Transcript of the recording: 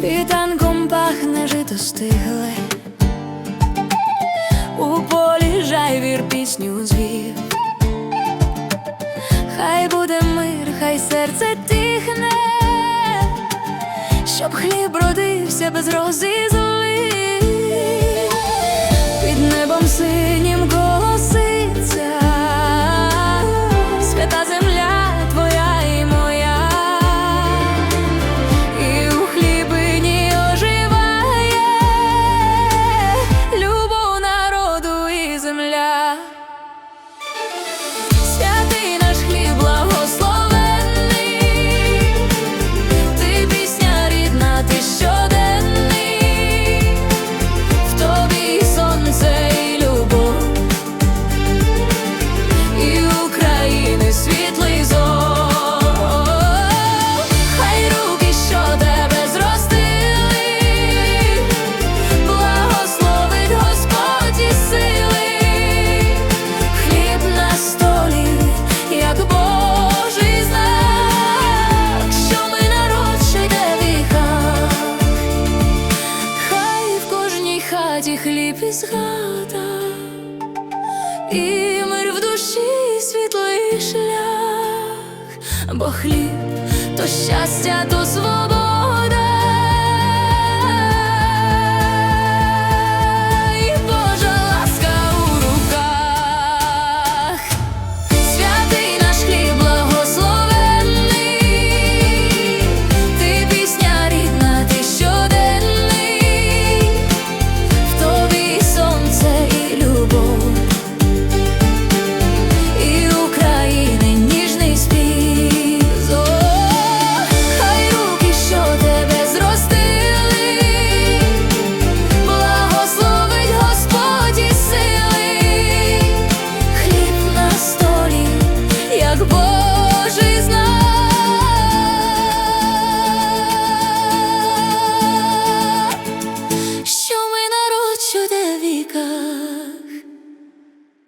Світанком пахне жито стигле, у полі жайвір пісню звів. Хай буде мир, хай серце тихне, щоб хліб родився без рози хаті і згада, і мир в душі світлий шлях, бо хліб то щастя, то свобода.